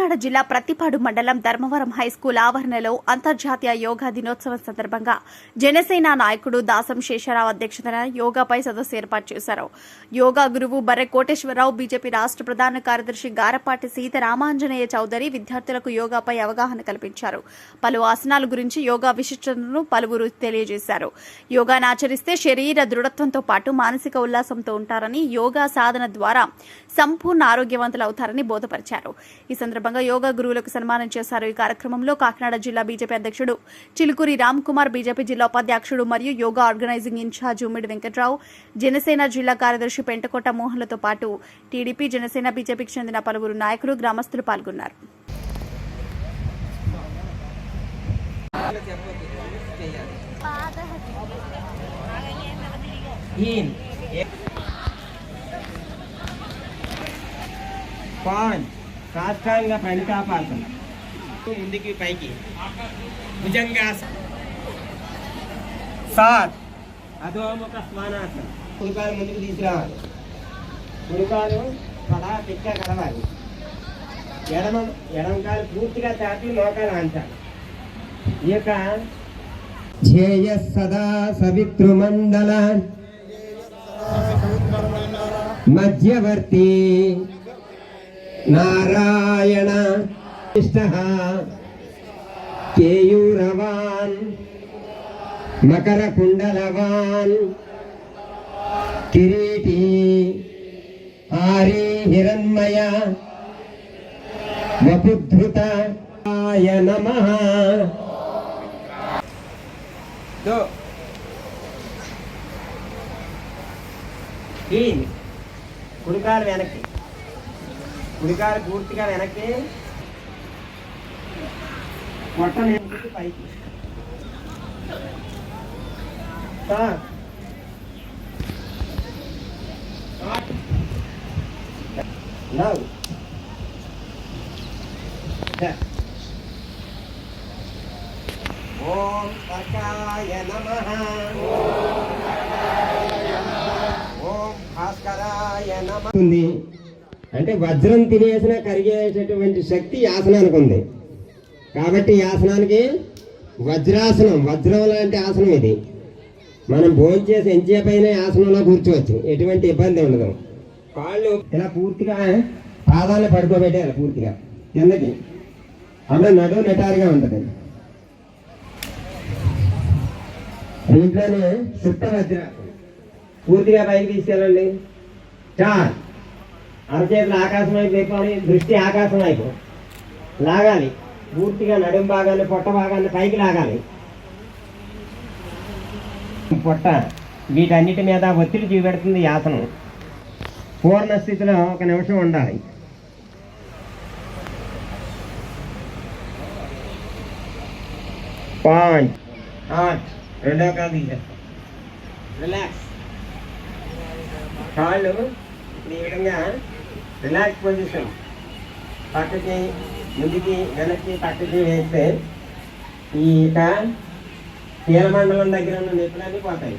కాకినాడ జిల్లా ప్రతిపాడు మండలం ధర్మవరం హైస్కూల్ ఆవరణలో అంతర్జాతీయ యోగా దినోత్సవం సందర్భంగా జనసేన నాయకుడు దాసం శేషరావు అధ్యక్షతన యోగాపై సదస్సు ఏర్పాటు చేశారు. యోగా గురువు బర్రె కోటేశ్వరరావు బీజేపీ రాష్ట్ర ప్రధాన కార్యదర్శి గారపాటి సీత రామాంజనేయ చౌదరి విద్యార్థులకు యోగాపై అవగాహన కల్పించారు. పలు ఆసనాల గురించి యోగా విశిష్టతను పలువురు తెలియజేశారు. యోగాను ఆచరిస్తే శరీర దృఢత్వంతో పాటు మానసిక ఉల్లాసంతో ఉంటారని యోగా సాధన ద్వారా సంపూర్ణ ఆరోగ్యవంతులు అవుతారని బోధపరిచారు. ఈ సందర్భంగా యోగా గురువులకు సన్మానం చేశారు. ఈ కార్యక్రమంలో కాకినాడ జిల్లా బీజేపీ అధ్యక్షుడు చిలుకూరి రామ్ కుమార్ బీజేపీ జిల్లా ఉపాధ్యక్షుడు మరియు యోగా ఆర్గనైజింగ్ ఇన్ఛార్జ్ ఉమ్మిడి వెంకట్రావు జనసేన జిల్లా కార్యదర్శి పెంటకోట మోహన్లతో పాటు టీడీపీ జనసేన బీజేపీకి చెందిన పలువురు నాయకులు గ్రామస్తులు పాల్గొన్నారు. तीन పాన్ సాష్టాంగ ప్రణితాపాసన ముందుకి పైకి. భుజంగాసన సాత్ అధోముఖ స్నానాసన. కుడికాలు ముందుకు తీసుకురావాలి. కుడికాలు పడా పిక్క కలవాలి ఎడమ ఎడంకాలు పూర్తిగా చాపి లోకాలు అంటారు. ఈ యొక్క ధ్యేయ సదా సవితృమండల. మధ్యవర్తి. నారాయణ కేయూరవాన్ మకర కుండలవాన్ కిరీటి ఆరీ హిరణ్మయ వపుద్ధృత ఆయ నమ. కుడికాలు వెనక్కి. కుడికాలు పూర్తిగా వెనక్కి. పొట్ట పైకి. ఓం కర్కాయ నమః. ఓం భాస్కరాయ నమః. ఉంది అంటే వజ్రం తినేసిన కరిగేటటువంటి శక్తి ఆసనానికి ఉంది. కాబట్టి ఆసనానికి వజ్రాసనం వజ్రం లాంటి ఆసనం ఇది. మనం భోజనం చేసి ఎంచేపైన ఆసనంలో కూర్చోవచ్చు. ఎటువంటి ఇబ్బంది ఉండదు. కాళ్ళు ఇలా పూర్తిగా పాదాలను పడుకోబెట్టాలి పూర్తిగా. కిందకి అప్పుడు నడువు నిటారుగా ఉంటుంది. దీంట్లోనే సుప్త వజ్రాసనం. పూర్తిగా పైకి తీసుకెళ్ళండి. చార్ అరచేతులు ఆకాశం వైపు తిప్పాలి దృష్టి ఆకాశం వైపు. లాగాలి. పూర్తిగా నడుం భాగాన్ని పొట్ట భాగాన్ని పైకి లాగాలి. పొట్ట వీటన్నిటి మీద ఒత్తిడి చూపెడుతుంది ఈ ఆసనం పూర్ణ స్థితిలో ఒక నిమిషం ఉండాలి. పాయింట్. ఆట్ రెండో తీసేస్తాం రిలాక్స్. కాళ్ళు ఈ విధంగా రిలాక్స్ పొజిషన్ పక్కకి ముందుకి వెనక్కి పక్కకి వేస్తే ఈ యొక్క కీలమండలం దగ్గర ఉన్న నొప్పులన్నీ పోతాయి.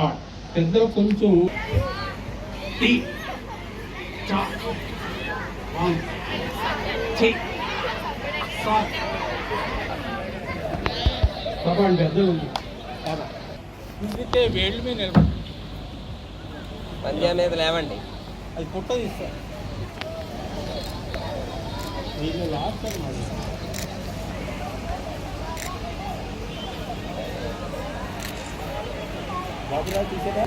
ఆ పెద్ద కొంచెం. పంజా మీద లేవండి. అది పుట్ట తీస్తా. వీళ్ళు లాస్ట్ టైం అది బాబురావు తీసేదా?